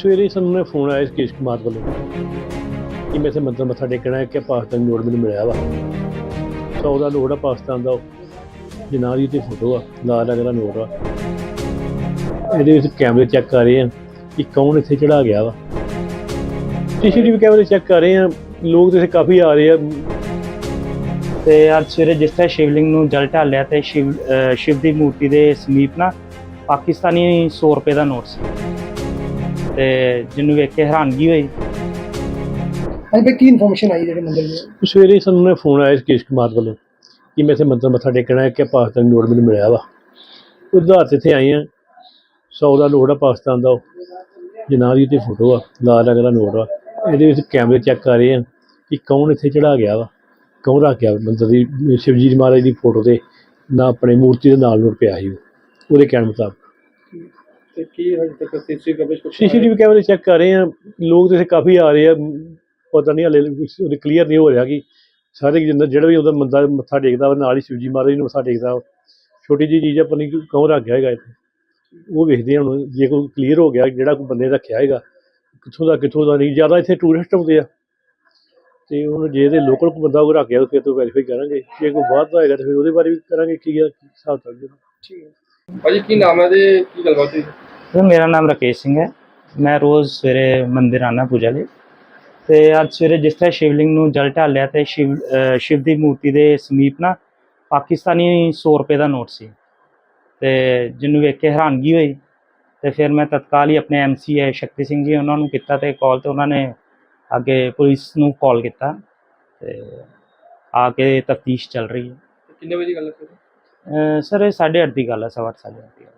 ਸਵੇਰੇ ਸਾਨੂੰ ਨੇ ਫੋਨ ਆਇਆ ਕੇਸ਼ ਕੁਮਾਰ ਵੱਲੋਂ ਕਿ ਮੈਂ ਇੱਥੇ ਮੰਦਰ ਮੱਥਾ ਟੇਕਣਾ ਹੈ ਕਿ ਪਾਕਿਸਤਾਨ ਨੋਟ ਮੈਨੂੰ ਮਿਲਿਆ ਵਾ। ਸੌ ਦਾ ਨੋਟ ਆ ਪਾਕਿਸਤਾਨ ਦਾ। ਜਨਾਬ ਦੀ ਤੇ ਫੋਟੋ ਆ ਲਾਲ ਰੰਗ ਨੋਟ ਆ। ਇਹਦੇ ਵਿੱਚ ਕੈਮਰੇ ਚੈੱਕ ਕਰ ਰਹੇ ਆ ਕਿ ਕੌਣ ਇੱਥੇ ਚੜਾ ਗਿਆ ਵਾ। ਸੀਸੀਟੀਵੀ ਕੈਮਰੇ ਚੈੱਕ ਕਰ ਰਹੇ ਆ, ਲੋਕ ਤੇ ਇੱਥੇ ਕਾਫੀ ਆ ਰਹੇ ਆ। ਤੇ ਅੱਜ ਸਵੇਰੇ ਜਿਸ ਤਰ੍ਹਾਂ ਸ਼ਿਵਲਿੰਗ ਨੂੰ ਜਲ ਢਾਲਿਆ ਤੇ ਸ਼ਿਵ ਸ਼ਿਵ ਦੀ ਮੂਰਤੀ ਦੇ ਸਮੀਪ ਨਾ ਪਾਕਿਸਤਾਨੀ 100 ਰੁਪਏ ਦਾ ਨੋਟ ਸੀ। ਤੇ ਜਿਹਨੂੰ ਵੇਖ ਕੇ ਹੈਰਾਨਗੀ ਹੋਈ। ਹਾਂਜੀ ਕੀ ਇਨਫੋਰਮੇਸ਼ਨ ਆਈ ਜਿਹੜੇ ਮੰਦਰ ਦੇ? ਸਵੇਰੇ ਸਾਨੂੰ ਨੇ ਫੋਨ ਆਇਆ ਕੇਸ਼ ਕੁਮਾਰ ਵੱਲੋਂ ਕਿ ਮੈਂ ਇੱਥੇ ਮੰਦਰ ਮੱਥਾ ਟੇਕਣਾ ਹੈ ਕਿ ਪਾਕਿਸਤਾਨ ਨੋਟ ਮੈਨੂੰ ਮਿਲਿਆ ਵਾ। ਉਧਾਰ ਤੇ ਇੱਥੇ ਆਏ ਆ ਸੌ ਦਾ ਨੋਟ ਆ ਪਾਕਿਸਤਾਨ ਦਾ ਜਨਾਬ ਦੀ ਤੇ ਫੋਟੋ ਆ ਲਾਲ ਰੰਗ ਦਾ ਨੋਟ ਆ। ਇਹਦੇ ਵਿੱਚ ਕੈਮਰੇ ਚੈੱਕ ਕਰ ਰਹੇ ਆ ਕਿ ਕੌਣ ਇੱਥੇ ਚੜਾ ਗਿਆ ਵਾ ਕੌਣ ਰੱਖ ਗਿਆ ਮੰਦਰ ਦੀ। ਸ਼ਿਵਜੀ ਜੀ ਮਹਾਰਾਜ ਦੀ ਫੋਟੋ ਤੇ ਨਾ ਆਪਣੇ ਮੂਰਤੀ ਦੇ ਨਾਲ ਨੋਟ ਪਿਆ ਸੀ ਉਹ। ਉਹਦੇ ਕਹਿਣ ਮੁਤਾਬਕ। ਤੇ ਕੀ ਹਜੇ ਤੱਕ ਸੀਸੀ ਕਵਰੇਜ ਸੀਸੀਟੀਵੀ ਕੈਮਰੇ ਚੈੱਕ ਕਰ ਰਹੇ ਆ ਲੋਕ ਤੇ ਕਾਫੀ ਆ ਰਹੇ ਆ। ਪਤਾ ਨਹੀਂ ਹਲੇ ਉਹਦੇ ਕਲੀਅਰ ਨਹੀਂ ਹੋ ਰਿਹਾ ਕਿ ਸਾਰੇ ਜਿੰਨਾ ਜਿਹੜਾ ਵੀ ਉਹਦਾ ਬੰਦਾ ਮੱਥਾ ਟੇਕਦਾ ਵਾ ਨਾਲ ਹੀ ਸ਼ਿਵਜੀ ਮਹਾਰਾਜ ਨੂੰ ਮੱਥਾ ਟੇਕਦਾ। ਛੋਟੀ ਜਿਹੀ ਚੀਜ਼ ਆਪਾਂ ਨਹੀਂ ਕੌਣ ਰੱਖ ਗਿਆ ਹੈਗਾ ਇੱਥੇ। ਉਹ ਵੇਖਦੇ ਹੁਣ ਜੇ ਕੋਈ ਕਲੀਅਰ ਹੋ ਗਿਆ ਜਿਹੜਾ ਕੋਈ ਬੰਦੇ ਰੱਖਿਆ ਹੈਗਾ ਕਿੱਥੋਂ ਦਾ ਕਿੱਥੋਂ ਦਾ ਨਹੀਂ। ਜ਼ਿਆਦਾ ਇੱਥੇ ਟੂਰਿਸਟ ਆਉਂਦੇ ਆ। ਤੇ ਹੁਣ ਜੇ ਇਹਦੇ ਲੋਕਲ ਕੋਈ ਬੰਦਾ ਕੋਈ ਰੱਖ ਗਿਆ ਫਿਰ ਤੋਂ ਵੈਰੀਫਾਈ ਕਰਾਂਗੇ। ਜੇ ਕੋਈ ਬਾਹਰ ਦਾ ਹੋਏਗਾ ਤਾਂ ਫਿਰ ਉਹਦੇ ਬਾਰੇ ਵੀ ਕਰਾਂਗੇ ਕੀ ਹਿਸਾਬ ਚੱਲ ਠੀਕ ਹੈ। ਭਾਜੀ ਕੀ ਨਾਮ ਹੈ ਤੇ ਕੀ ਗੱਲਬਾਤ ਹੋਈ? ਤੇ ਮੇਰਾ ਨਾਮ ਰਾਕੇਸ਼ ਸਿੰਘ ਹੈ। ਮੈਂ ਰੋਜ਼ ਸਵੇਰੇ ਮੰਦਿਰ ਆਉਣਾ ਪੂਜਾ ਲਈ। ਤੇ ਅੱਜ ਸਵੇਰੇ ਜਿਸ ਤਰ੍ਹਾਂ ਸ਼ਿਵਲਿੰਗ ਨੂੰ ਜਲ ਢਾਲਿਆ ਤੇ ਸ਼ਿਵ ਸ਼ਿਵ ਦੀ ਮੂਰਤੀ ਦੇ ਸਮੀਪ ਨਾ ਪਾਕਿਸਤਾਨੀ 100 ਰੁਪਏ ਦਾ ਨੋਟ ਸੀ। ਤੇ ਜਿਹਨੂੰ ਵੇਖ ਕੇ ਹੈਰਾਨਗੀ ਹੋਈ। ਤੇ ਫਿਰ ਮੈਂ ਤਤਕਾਲ ਹੀ ਆਪਣੇ ਐਮਸੀ ਹੈ ਸ਼ਕਤੀ ਸਿੰਘ ਜੀ ਉਹਨਾਂ ਨੂੰ ਕੀਤਾ ਤੇ ਕਾਲ ਤੇ ਉਹਨਾਂ ਨੇ ਅੱਗੇ ਪੁਲਿਸ ਨੂੰ ਕਾਲ ਕੀਤਾ। ਤੇ ਆ ਕੇ ਤਫਤੀਸ਼ ਚੱਲ ਰਹੀ ਹੈ। ਕਿੰਨੇ ਵਜੇ ਗੱਲ ਹੈ ਸਰ? ਸਰ ਇਹ 8:30 ਦੀ ਗੱਲ ਹੈ ਸਵਾ ਅੱਠ, ਸਾਢੇ ਅੱਠ ਦੀ ਗੱਲ